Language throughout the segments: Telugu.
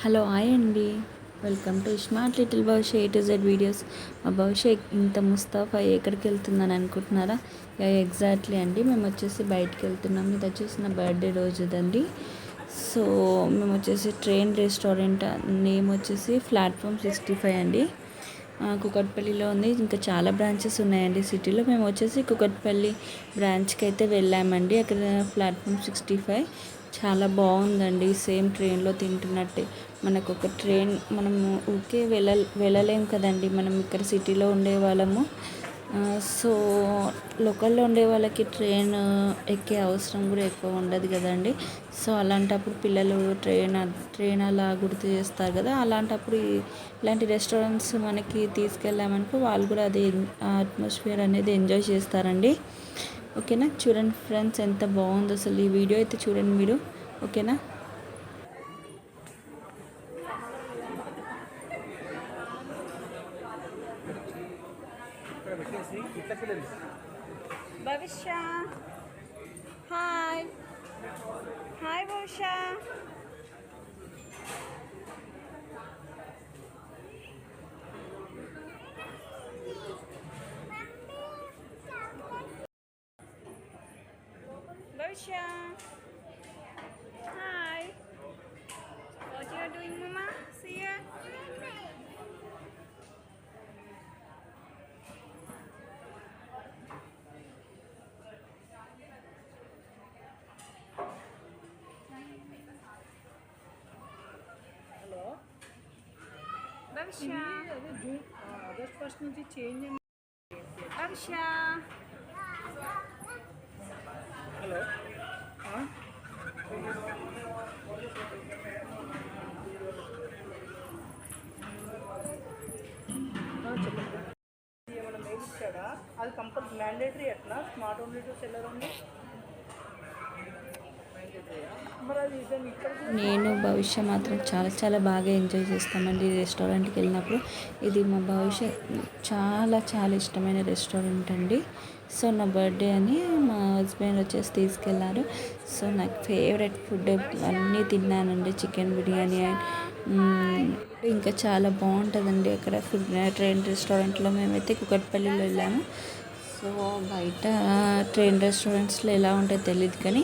హలో హాయ్ అండి. Welcome to smart little Bhavishya A to Z videos. మా భవిష్య ఇంత ముస్తాఫా ఎక్కడికి వెళ్తుందని అనుకుంటున్నారా? ఎగ్జాక్ట్లీ అండి. మేము వచ్చేసి బయటికి వెళ్తున్నాం. ఇది వచ్చేసి నా బర్త్డే రోజుదండి. సో మేము వచ్చేసి ట్రైన్ రెస్టారెంట్ నేమ్ వచ్చేసి ప్లాట్ఫామ్ సిక్స్టీ ఫైవ్ అండి. కుకట్పల్లిలో ఉంది. ఇంకా చాలా బ్రాంచెస్ ఉన్నాయండి సిటీలో. మేము వచ్చేసి కుకట్పల్లి బ్రాంచ్కి అయితే వెళ్ళామండి. అక్కడ ప్లాట్ఫామ్ సిక్స్టీ ఫైవ్. చాలా బాగుందండి. సేమ్ ట్రైన్లో తింటున్నట్టే. మనకు ఒక ట్రైన్ మనము ఊరికే వెళ్ళ వెళ్ళలేం కదండి. మనం ఇక్కడ సిటీలో ఉండే వాళ్ళము. సో లోకల్లో ఉండే వాళ్ళకి ట్రైన్ ఎక్కే అవసరం కూడా ఎక్కువ ఉండదు కదండి. సో అలాంటప్పుడు పిల్లలు ట్రైన్ ట్రైన్ అలా గుర్తు చేస్తారు కదా. అలాంటప్పుడు ఇలాంటి రెస్టారెంట్స్ మనకి తీసుకెళ్ళామనుకో వాళ్ళు కూడా అది అట్మాస్ఫియర్ అనేది ఎంజాయ్ చేస్తారండి. ఓకేనా? చూడండి ఫ్రెండ్స్ ఎంత బాగుందో అసలు ఈ వీడియో అయితే చూడండి మీరు. ఓకేనా? Bhavishya. Hi. Hi Bhavishya. Bhavishya hi what you are doing mamma see you hello Bhavishya అదే జూన్ ఆగస్ట్ ఫస్ట్ నుంచి చేంజ్ భవిష్య హలో చెప్పండి ఏమైనా మెయిల్ ఇచ్చాడా? అది కంపల్సరీ మ్యాండేటరీ ఎట్లా స్మార్ట్ ఓన్లీ టు సెల్లర్ ఉంది మరి అది దాన్ని ఇక్కడ కూడా నేను భవిష్య మాత్రం చాలా చాలా బాగా ఎంజాయ్ చేస్తామండి ఈ రెస్టారెంట్కి వెళ్ళినప్పుడు. ఇది మా భవిష్య చాలా చాలా ఇష్టమైన రెస్టారెంట్ అండి. సో నా బర్త్డే అని మా హస్బెండ్ వచ్చేసి తీసుకెళ్ళారు సో నాకు ఫేవరెట్ ఫుడ్ అన్నీ తిన్నానండి. చికెన్ బిర్యానీ అండ్ ఇంకా చాలా బాగుంటుందండి అక్కడ ఫుడ్. ట్రైన్ రెస్టారెంట్లో మేమైతే కుకట్పల్లిలో వెళ్ళాము. సో బయట ట్రైన్ రెస్టారెంట్స్లో ఎలా ఉంటాయో తెలియదు కానీ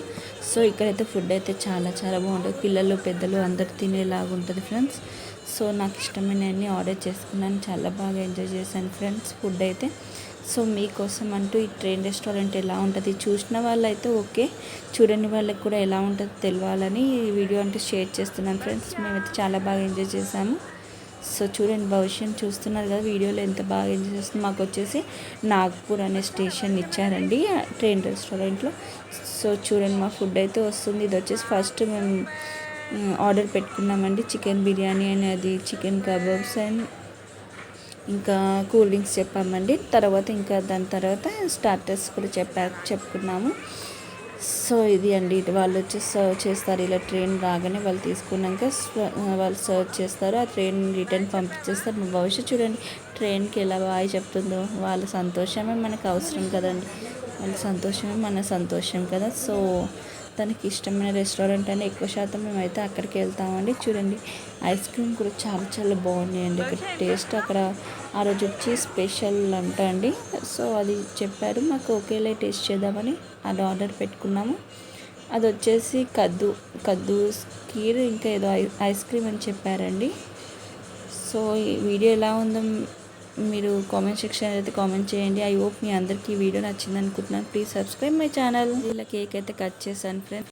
సో ఇక్కడైతే ఫుడ్ అయితే చాలా చాలా బాగుంటుంది. పిల్లలు పెద్దలు అందరు తినేలాగా ఉంటుంది ఫ్రెండ్స్ సో నాకు ఇష్టమైన అన్నీ ఆర్డర్ చేసుకున్నాను. చాలా బాగా ఎంజాయ్ చేశాను ఫ్రెండ్స్ ఫుడ్ అయితే. సో మీకోసం అంటూ ఈ ట్రైన్ రెస్టారెంట్ ఎలా ఉంటుంది చూసిన వాళ్ళైతే ఓకే. చూడని వాళ్ళకి కూడా ఎలా ఉంటుందో తెలియాలని ఈ వీడియో అంటూ షేర్ చేస్తున్నాను ఫ్రెండ్స్ మేమైతే చాలా బాగా ఎంజాయ్ చేసాము సో చూడండి భవిష్యత్ చూస్తున్నారు కదా వీడియోలో ఎంత బాగా ఎంజాయ్ చేస్తుంది. మాకు వచ్చేసి నాగ్పూర్ అనే స్టేషన్ ఇచ్చారండి ట్రైన్ రెస్టారెంట్లో. సో చూడండి మా ఫుడ్ అయితే వస్తుంది. ఇది వచ్చేసి ఫస్ట్ మేము ఆర్డర్ పెట్టుకున్నామండి చికెన్ బిర్యానీ అనేది చికెన్ కబాబ్స్ అండ్ ఇంకా కూల్ డ్రింక్స్ చెప్పామండి. తర్వాత ఇంకా దాని తర్వాత స్టార్టర్స్ కూడా చెప్పా చెప్పుకున్నాము. సో ఇది అండి. వాళ్ళు వచ్చి సర్వ్ చేస్తారు. ఇలా ట్రైన్ రాగానే వాళ్ళు తీసుకున్నాక వాళ్ళు సర్వ్ చేస్తారు. ఆ ట్రైన్ రిటర్న్ పంపించేస్తారు. మా భవిష్యత్ చూడండి. ట్రైన్కి ఎలా బాయ్ చెప్తుందో. వాళ్ళ సంతోషమే మనకు అవసరం కదండి. వాళ్ళ సంతోషమే మన సంతోషం కదా. సో తనకి ఇష్టమైన రెస్టారెంట్ అని ఎక్కువ శాతం మేమైతే అక్కడికి వెళ్తామండి. చూడండి ఐస్ క్రీమ్ కూడా చాలా చాలా బాగున్నాయండి. ఇక్కడ టేస్ట్ అక్కడ ఆ రోజు వచ్చి స్పెషల్ అంట అండి. సో అది చెప్పారు మాకు ఒకేలా టేస్ట్ చేద్దామని అది ఆర్డర్ పెట్టుకున్నాము. అది వచ్చేసి కద్దు కద్దు కీర్ ఇంకా ఏదో ఐ- ఐస్ క్రీమ్ అని చెప్పారండి. సో ఈ వీడియో ఎలా ఉందో మీరు కామెంట్ సెక్షన్ అయితే కామెంట్ చేయండి. ఐ హోప్ మీ అందరికీ వీడియో నచ్చింది అనుకుంటున్నాను ప్లీజ్ సబ్స్క్రైబ్ మై ఛానల్ ఇలా కేక్ అయితే కట్ చేశాను ఫ్రెండ్స్